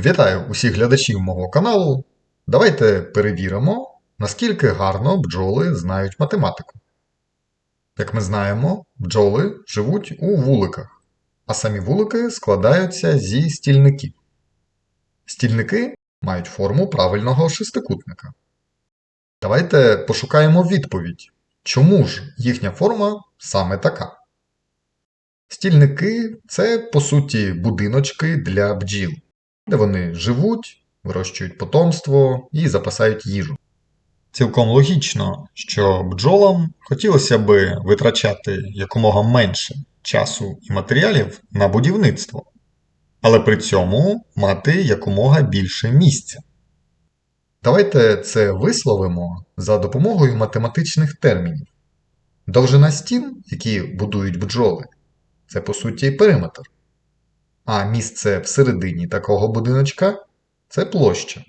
Вітаю усіх глядачів мого каналу. Давайте перевіримо, наскільки гарно бджоли знають математику. Як ми знаємо, бджоли живуть у вуликах, а самі вулики складаються зі стільників. Стільники мають форму правильного шестикутника. Давайте пошукаємо відповідь, чому ж їхня форма саме така. Стільники це, по суті, будиночки для бджіл, де вони живуть, вирощують потомство і запасають їжу. Цілком логічно, що бджолам хотілося би витрачати якомога менше часу і матеріалів на будівництво, але при цьому мати якомога більше місця. Давайте це висловимо за допомогою математичних термінів. Довжина стін, які будують бджоли, це по суті периметр. А місце всередині такого будиночка це площа.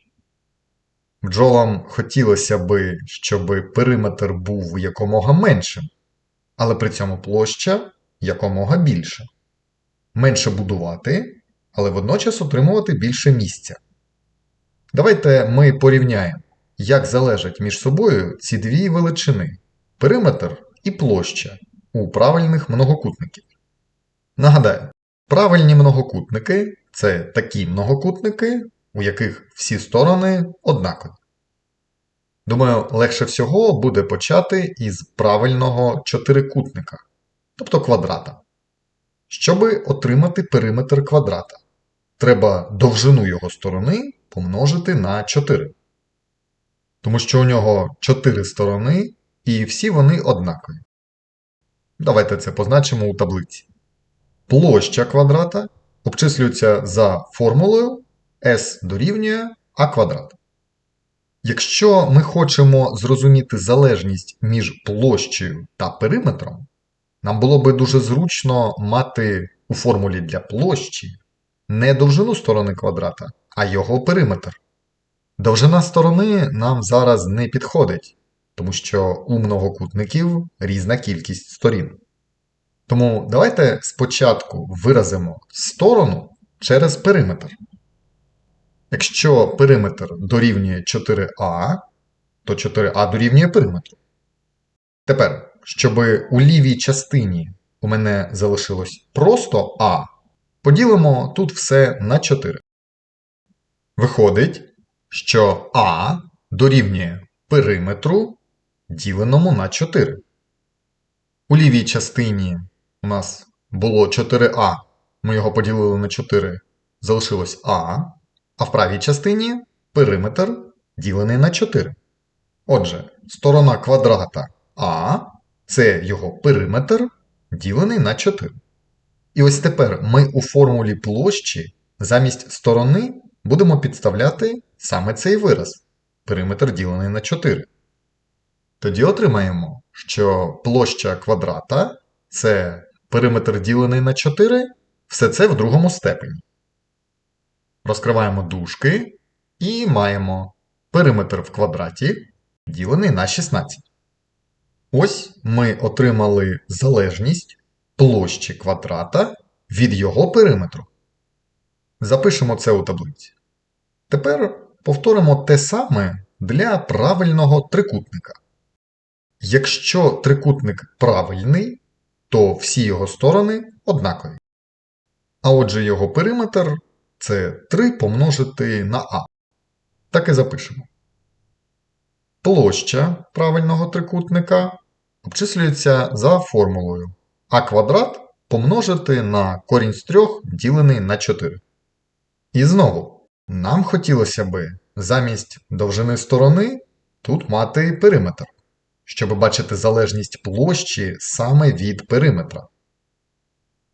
Бджолам хотілося би, щоб периметр був якомога меншим, але при цьому площа якомога більша. Менше будувати, але водночас отримувати більше місця. Давайте ми порівняємо, як залежать між собою ці дві величини периметр і площа у правильних многокутників. Нагадаю, правильні многокутники це такі многокутники, у яких всі сторони однакові. Думаю, легше всього буде почати із правильного чотирикутника, тобто квадрата. Щоби отримати периметр квадрата, треба довжину його сторони помножити на 4. Тому що у нього 4 сторони і всі вони однакові. Давайте це позначимо у таблиці. Площа квадрата обчислюється за формулою S дорівнює А квадрат. Якщо ми хочемо зрозуміти залежність між площею та периметром, нам було би дуже зручно мати у формулі для площі не довжину сторони квадрата, а його периметр. Довжина сторони нам зараз не підходить, тому що у многокутників різна кількість сторін. Тому давайте спочатку виразимо сторону через периметр. Якщо периметр дорівнює 4а, то 4а дорівнює периметру. Тепер, щоб у лівій частині у мене залишилось просто А, поділимо тут все на 4. Виходить, що А дорівнює периметру, діленому на 4. У лівій частині у нас було 4а, ми його поділили на 4, залишилось А, а в правій частині периметр ділений на 4. Отже, сторона квадрата А це його периметр, ділений на 4. І ось тепер ми у формулі площі замість сторони будемо підставляти саме цей вираз периметр ділений на 4. Тоді отримаємо, що площа квадрата це периметр ділений на 4, все це в другому степені. Розкриваємо дужки і маємо периметр в квадраті ділений на 16. Ось ми отримали залежність площі квадрата від його периметру. Запишемо це у таблиці. Тепер повторимо те саме для правильного трикутника. Якщо трикутник правильний, то всі його сторони однакові. А отже, його периметр це 3 помножити на А. Так і запишемо. Площа правильного трикутника обчислюється за формулою А квадрат помножити на корінь з 3 ділений на 4. І знову, нам хотілося би замість довжини сторони тут мати периметр щоб бачити залежність площі саме від периметра.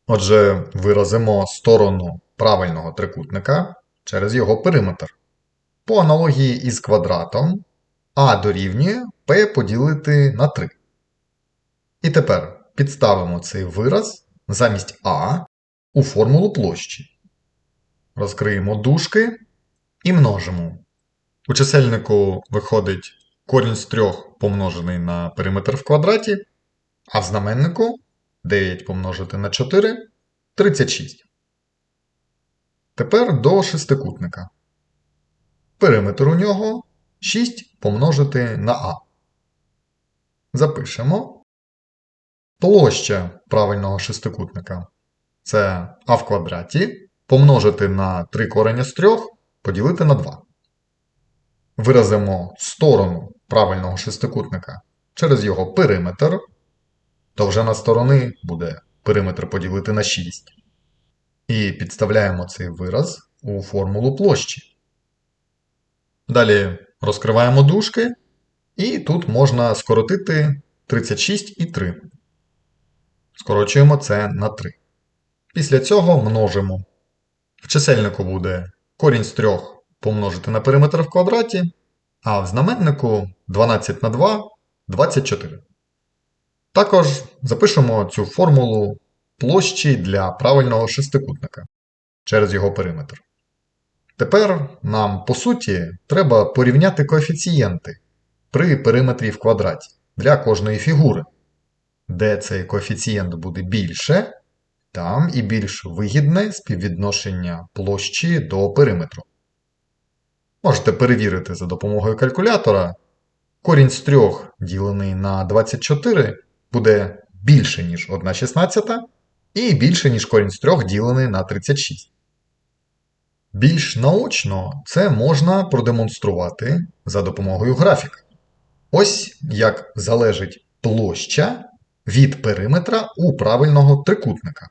Отже, виразимо сторону правильного трикутника через його периметр. По аналогії із квадратом А дорівнює P поділити на 3. І тепер підставимо цей вираз замість А у формулу площі. Розкриємо дужки і множимо. У чисельнику виходить корінь з 3 помножений на периметр в квадраті, а в знаменнику 9 помножити на 4 36. Тепер до шестикутника. Периметр у нього 6 помножити на А. Запишемо. Площа правильного шестикутника це А в квадраті помножити на 3 корення з 3 поділити на 2. Виразимо сторону правильного шестикутника через його периметр. Довжина сторони буде периметр поділити на 6. І підставляємо цей вираз у формулу площі. Далі розкриваємо дужки, і тут можна скоротити 36 і 3. Скорочуємо це на 3. Після цього множимо. В чисельнику буде корінь з 3 помножити на периметр в квадраті, а в знаменнику 12 на 2 24. Також запишемо цю формулу площі для правильного шестикутника через його периметр. Тепер нам, по суті, треба порівняти коефіцієнти при периметрі в квадраті для кожної фігури. Де цей коефіцієнт буде більше, там і більш вигідне співвідношення площі до периметру. Можете перевірити за допомогою калькулятора. Корінь з 3 ділений на 24 буде більше, ніж 1 16, і більше, ніж корінь з 3 ділений на 36. Більш наочно це можна продемонструвати за допомогою графіка. Ось як залежить площа від периметра у правильного трикутника.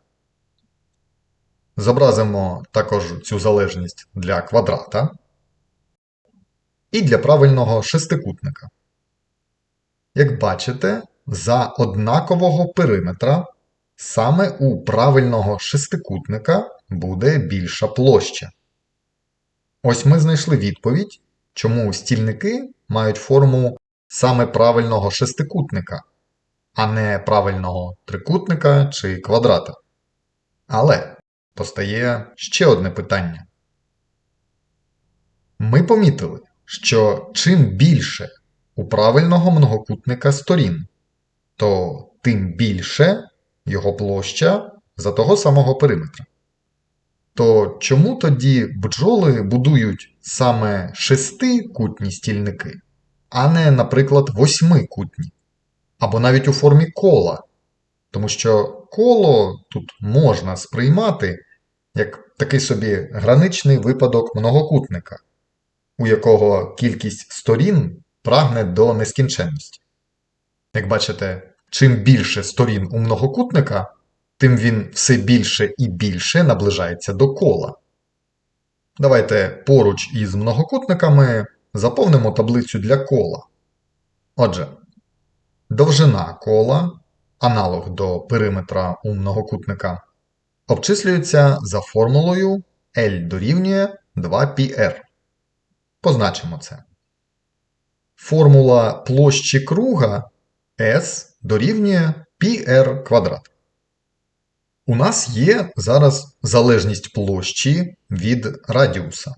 Зобразимо також цю залежність для квадрата і для правильного шестикутника. Як бачите, за однакового периметра саме у правильного шестикутника буде більша площа. Ось ми знайшли відповідь, чому стільники мають форму саме правильного шестикутника, а не правильного трикутника чи квадрата. Але постає ще одне питання. Ми помітили, що чим більше у правильного многокутника сторін, то тим більше його площа за того самого периметра. То чому тоді бджоли будують саме шестикутні стільники, а не, наприклад, восьмикутні, або навіть у формі кола? Тому що коло тут можна сприймати як такий собі граничний випадок многокутника, у якого кількість сторін прагне до нескінченності. Як бачите, чим більше сторін у многокутника, тим він все більше і більше наближається до кола. Давайте поруч із многокутниками заповнимо таблицю для кола. Отже, довжина кола, аналог до периметра у многокутника, обчислюється за формулою L дорівнює 2πr. Позначимо це. Формула площі круга S дорівнює πr квадрат. У нас є зараз залежність площі від радіуса.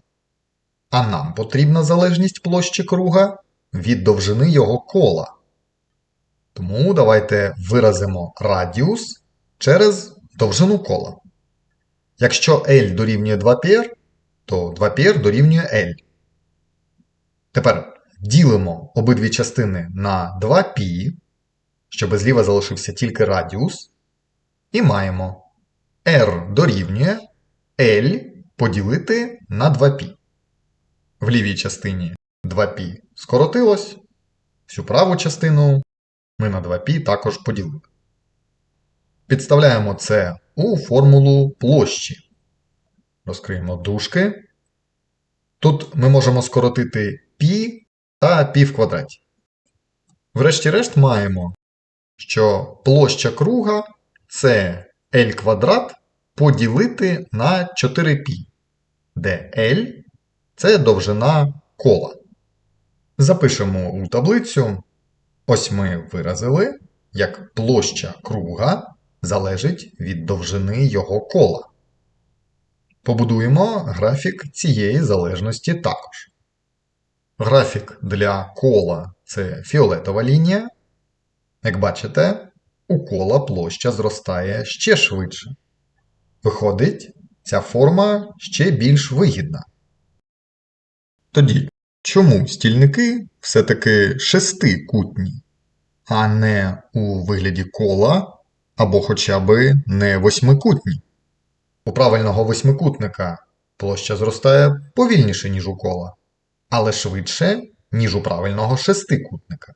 А нам потрібна залежність площі круга від довжини його кола. Тому давайте виразимо радіус через довжину кола. Якщо L дорівнює 2πr, то 2πr дорівнює L. Тепер ділимо обидві частини на 2π, щоб зліва залишився тільки радіус. І маємо r дорівнює L поділити на 2π. В лівій частині 2π скоротилось. Всю праву частину ми на 2π також поділили. Підставляємо це у формулу площі. Розкриємо дужки. Тут ми можемо скоротити пі та пі в квадраті. Врешті-решт маємо, що площа круга це L квадрат поділити на 4π, де L це довжина кола. Запишемо у таблицю. Ось ми виразили, як площа круга залежить від довжини його кола. Побудуємо графік цієї залежності також. Графік для кола це фіолетова лінія. Як бачите, у кола площа зростає ще швидше. Виходить, ця форма ще більш вигідна. Тоді, чому стільники все-таки шестикутні, а не у вигляді кола або хоча б не восьмикутні? У правильного восьмикутника площа зростає повільніше, ніж у кола, але швидше, ніж у правильного шестикутника.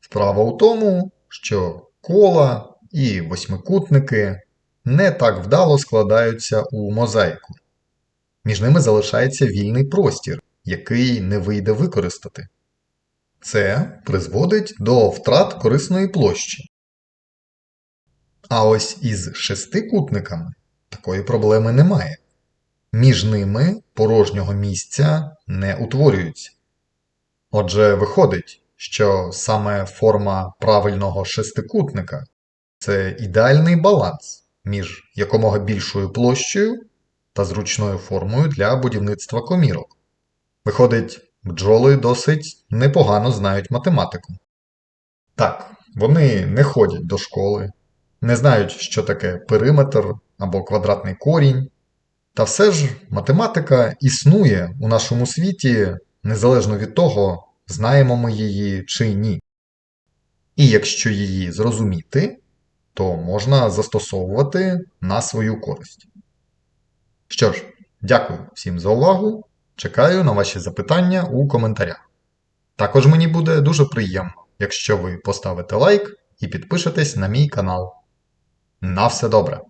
Справа у тому, що кола і восьмикутники не так вдало складаються у мозаїку. Між ними залишається вільний простір, який не вийде використати. Це призводить до втрат корисної площі. А ось із шестикутниками такої проблеми немає. Між ними порожнього місця не утворюється. Отже, виходить, що саме форма правильного шестикутника це ідеальний баланс між якомога більшою площею та зручною формою для будівництва комірок. Виходить, бджоли досить непогано знають математику. Так, вони не ходять до школи, не знають, що таке периметр або квадратний корінь. Та все ж математика існує у нашому світі незалежно від того, знаємо ми її чи ні. І якщо її зрозуміти, то можна застосовувати на свою користь. Що ж, дякую всім за увагу. Чекаю на ваші запитання у коментарях. Також мені буде дуже приємно, якщо ви поставите лайк і підпишетесь на мій канал. На все добре!